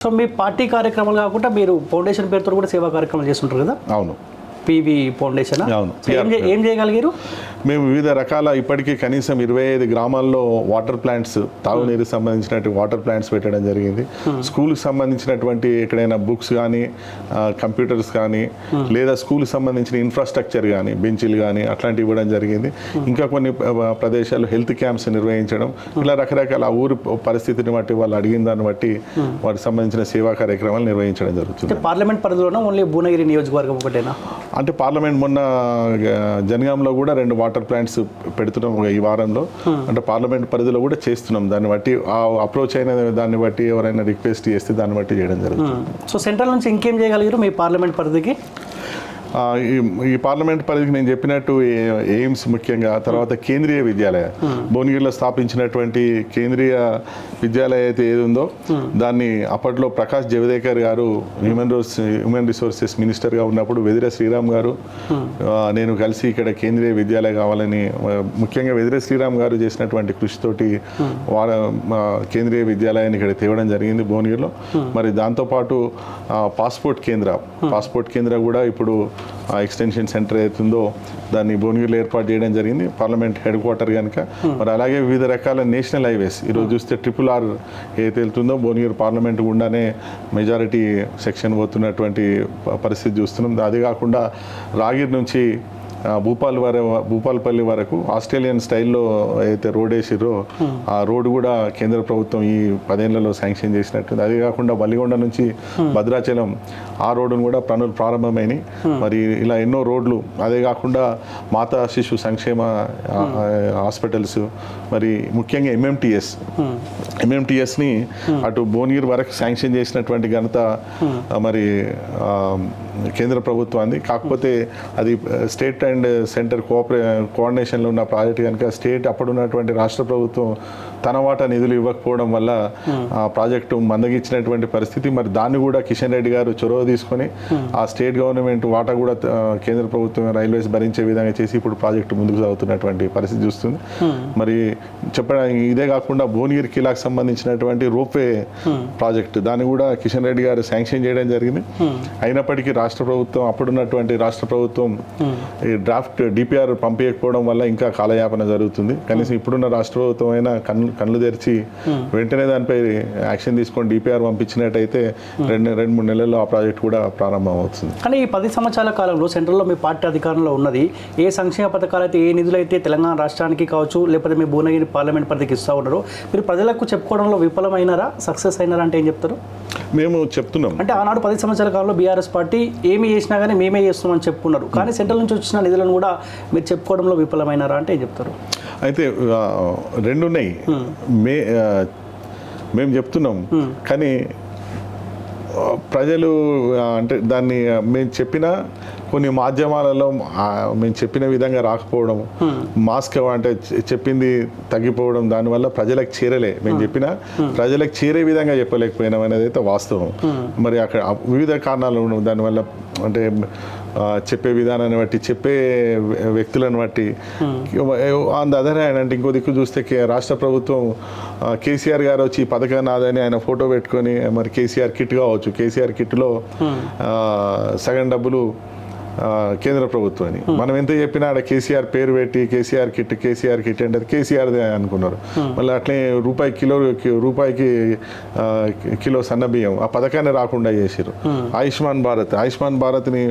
So మీ party కార్యక్రమాలు కాకుండా మీరు ఫౌండేషన్ పేరుతో కూడా సేవా కార్యక్రమాలు చేస్తుంటారు కదా? అవును. P V foundation. ఏం చేయగలిగారు? మేము వివిధ రకాల ఇప్పటికీ కనీసం ఇరవై ఐదు గ్రామాల్లో వాటర్ ప్లాంట్స్ తాగునీరు సంబంధించినటువంటి వాటర్ ప్లాంట్స్ పెట్టడం జరిగింది. స్కూల్కి సంబంధించినటువంటి ఎక్కడైనా బుక్స్ కానీ కంప్యూటర్స్ కానీ లేదా స్కూల్కి సంబంధించిన ఇన్ఫ్రాస్ట్రక్చర్ కానీ బెంచీలు కానీ అట్లాంటివి ఇవ్వడం జరిగింది. ఇంకా కొన్ని ప- ప్రదేశాల్లో హెల్త్ క్యాంప్స్ నిర్వహించడం ఇలా రకరకాల ఊరు పరిస్థితిని బట్టి వాళ్ళు అడిగిన దాన్ని బట్టి వాటికి సంబంధించిన సేవా కార్యక్రమాలు నిర్వహించడం జరుగుతుంది. పార్లమెంట్ పరిధిలోనే ఓన్లీ భువనగిరి నియోజకవర్గం ఒకటేనా? అంటే పార్లమెంట్ మొన్న జనగాంలో కూడా రెండు వాటర్ ప్లాంట్స్ పెడుతున్నాం ఈ వారంలో. అంటే పార్లమెంట్ పరిధిలో కూడా చేస్తున్నాం. దాన్ని బట్టి ఆ అప్రోచ్ అయిన దాన్ని బట్టి ఎవరైనా రిక్వెస్ట్ చేస్తే దాన్ని బట్టి చేయడం జరుగుతుంది. సో సెంట్రల్ నుంచి ఇంకేం చేయగలిగారు మీ పార్లమెంట్ పరిధికి? ఈ- ఈ పార్లమెంట్ పరిధికి నేను చెప్పినట్టు ఏ- ఎయిమ్స్ ముఖ్యంగా తర్వాత కేంద్రీయ విద్యాలయ. భువనగిరిలో స్థాపించినటువంటి కేంద్రీయ విద్యాలయ అయితే ఏది ఉందో దాన్ని అప్పట్లో ప్రకాష్ జవదేకర్ గారు హ్యూమన్ రిసోర్స్ హ్యూమన్ రిసోర్సెస్ మినిస్టర్గా ఉన్నప్పుడు వెదిర శ్రీరామ్ గారు నేను కలిసి ఇక్కడ కేంద్రీయ విద్యాలయ కావాలని ముఖ్యంగా వెదిర శ్రీరామ్ గారు చేసినటువంటి కృషితోటి వార మా కేంద్రీయ విద్యాలయాన్ని ఇక్కడ తేవడం జరిగింది భువనగిరిలో. మరి దాంతోపాటు పాస్పోర్ట్ కేంద్ర పాస్పోర్ట్ కేంద్ర కూడా ఇప్పుడు ఆ ఎక్స్టెన్షన్ సెంటర్ అవుతుందో దాన్ని భువనగిరిలో ఏర్పాటు చేయడం జరిగింది. పార్లమెంట్ హెడ్ క్వార్టర్ కనుక మరి అలాగే వివిధ రకాల నేషనల్ హైవేస్. ఈరోజు చూస్తే ట్రిపుల్ ఆర్ ఏదైతే వెళ్తుందో భువనగిరి పార్లమెంట్ గుండానే మెజారిటీ సెక్షన్ పోతున్నటువంటి పరిస్థితి చూస్తున్నాం. అదే కాకుండా రాగిరి నుంచి భూపాల్ వర భూపాల్పల్లి వరకు ఆస్ట్రేలియన్ స్టైల్లో అయితే రోడ్ వేసిర్రో ఆ రోడ్ కూడా కేంద్ర ప్రభుత్వం ఈ పదేళ్ళలో శాంక్షన్ చేసినట్టుంది అదే కాకుండా వల్లిగొండ నుంచి భద్రాచలం ఆ రోడ్డును కూడా పనులు ప్రారంభమైనాయి. మరి ఇలా ఎన్నో రోడ్లు అదే కాకుండా మాతా శిశు సంక్షేమ హాస్పిటల్స్ మరి ముఖ్యంగా ఎంఎంటిఎస్ ఎంఎంటిఎస్ని అటు భువనగిరి వరకు శాంక్షన్ చేసినటువంటి ఘనత మరి కేంద్ర ప్రభుత్వాన్ని కాకపోతే అది స్టేట్ అండ్ సెంటర్ కోఆపరే కోఆర్డినేషన్లో ఉన్న ప్రాజెక్ట్ కనుక స్టేట్ అప్పుడున్నటువంటి రాష్ట్ర ప్రభుత్వం తన వాటా నిధులు ఇవ్వకపోవడం వల్ల ఆ ప్రాజెక్టు మందగిచ్చినటువంటి పరిస్థితి. మరి దాన్ని కూడా కిషన్ రెడ్డి గారు చొరవ తీసుకొని ఆ స్టేట్ గవర్నమెంట్ వాటా కూడా కేంద్ర ప్రభుత్వం రైల్వేస్ భరించే విధంగా చేసి ఇప్పుడు ప్రాజెక్టు ముందుకు సాగుతున్నటువంటి పరిస్థితి చూస్తుంది. మరి చెప్పడం ఇదే కాకుండా భువనగిరి కిలాకు సంబంధించినటువంటి రోప్వే ప్రాజెక్టు దాన్ని కూడా కిషన్ రెడ్డి గారు శాంక్షన్ చేయడం జరిగింది. అయినప్పటికీ రాష్ట్ర ప్రభుత్వం అప్పుడున్నటువంటి రాష్ట్ర ప్రభుత్వం ఈ డ్రాఫ్ట్ డిపిఆర్ పంపించకపోవడం వల్ల ఇంకా కాలయాపన జరుగుతుంది. కనీసం ఇప్పుడున్న రాష్ట్ర ప్రభుత్వం అయినా కళ్ళు కళ్ళు తెరిచి వెంటనే దానిపై యాక్షన్ తీసుకొని డిపిఆర్ పంపించినట్టయితే రెండు రెండు మూడు నెలల్లో ఆ ప్రాజెక్ట్ కూడా ప్రారంభం అవుతుంది కానీ ఈ పది సంవత్సరాల కాలంలో సెంట్రల్లో మీ పార్టీ అధికారంలో ఉన్నది. ఏ సంక్షేమ పథకాలు అయితే ఏ నిధులు అయితే తెలంగాణ రాష్ట్రానికి కావచ్చు లేకపోతే మీ భువనగిరి పార్లమెంట్ పరిధికి ఇస్తూ ఉన్నారో మీరు ప్రజలకు చెప్పుకోవడంలో విఫలమైనారా? సక్సెస్ అయినారా అంటే ఏం చెప్తారు? మేము చెప్తున్నాం. అంటే ఆనాడు పది సంవత్సరాల కాలంలో బీఆర్ఎస్ పార్టీ ఏమి చేసినా కానీ మేమే చేస్తున్నామని చెప్పుకున్నారు. కానీ సెంట్రల్ నుంచి వచ్చిన నిధులను కూడా మీరు చెప్పుకోవడంలో విఫలమైనారా అంటే ఏం చెప్తారు. అయితే రెండు ఉన్నాయి. మే మేము చెప్తున్నాం. కానీ ప్రజలు అంటే దాన్ని మేము చెప్పిన కొన్ని మాధ్యమాలలో మేము చెప్పిన విధంగా రాకపోవడం మాస్క్ అంటే చెప్పింది తగ్గిపోవడం దానివల్ల ప్రజలకు చేరలే. మేము చెప్పిన ప్రజలకు చేరే విధంగా చెప్పలేకపోయినాం అనేది అయితే వాస్తవం. మరి అక్కడ వివిధ కారణాలు ఉన్నాయి దానివల్ల అంటే చెప్పే విధానాన్ని బట్టి చెప్పే వ్య- వ్యక్తులను బట్టి ఆన్ ద అదర్ హ్యాండ్ అంటే ఇంకో దిక్కు చూస్తే రాష్ట్ర ప్రభుత్వం కేసీఆర్ గారు వచ్చి ఈ పథకం నాదని ఆయన ఫోటో పెట్టుకొని మరి కేసీఆర్ కిట్ కావచ్చు. కేసీఆర్ కిట్లో సగం డబ్బులు కేంద్ర ప్రభుత్వాన్ని మనం ఎంత చెప్పినా ఆడ కేసీఆర్ పేరు పెట్టి కేసీఆర్ కిట్ కేసీఆర్ కిట్ అంటే కేసీఆర్దే అనుకున్నారు. మళ్ళీ అట్లే రూపాయి కిలో రూపాయికి కిలో సన్న బియ్యం ఆ పథకాన్ని రాకుండా చేసారు ఆయుష్మాన్ భారత్ ఆయుష్మాన్ భారత్ని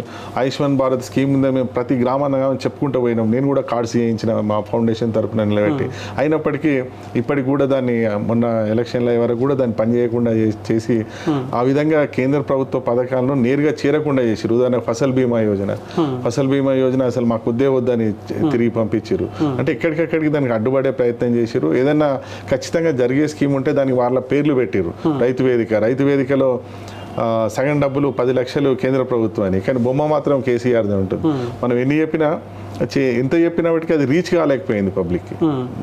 ఆయుష్మాన్ భారత్ స్కీమ్ మీద మేము ప్రతి గ్రామాన్ని చెప్పుకుంటూ పోయినాం. నేను కూడా కార్డ్స్ చేయించిన మా ఫౌండేషన్ తరపున నిలబెట్టి. అయినప్పటికీ ఇప్పటికి కూడా దాన్ని మొన్న ఎలక్షన్ల వరకు కూడా దాన్ని పనిచేయకుండా చేసి ఆ విధంగా కేంద్ర ప్రభుత్వ పథకాలను నేరుగా చేరకుండా చేసిరు ఉదాహరణ ఫసల్ బీమా యోజన. ఫసల్ బీమా యోజన అసలు మాకు వద్దే వద్దని చె- తిరిగి పంపించారు అంటే ఎక్కడికెక్కడికి దానికి అడ్డుపడే ప్రయత్నం చేశారు ఏదైనా ఖచ్చితంగా జరిగే స్కీమ్ ఉంటే దానికి వాళ్ళ పేర్లు పెట్టారు రైతు వేదిక. రైతు వేదికలో సగం డబ్బులు పది లక్షలు కేంద్ర ప్రభుత్వానికి కానీ బొమ్మ మాత్రం కేసీఆర్దే ఉంటుంది. మనం ఎన్ని చెప్పినా ఎంత చెప్పినప్పటికీ అది రీచ్ కాలేకపోయింది పబ్లిక్కి.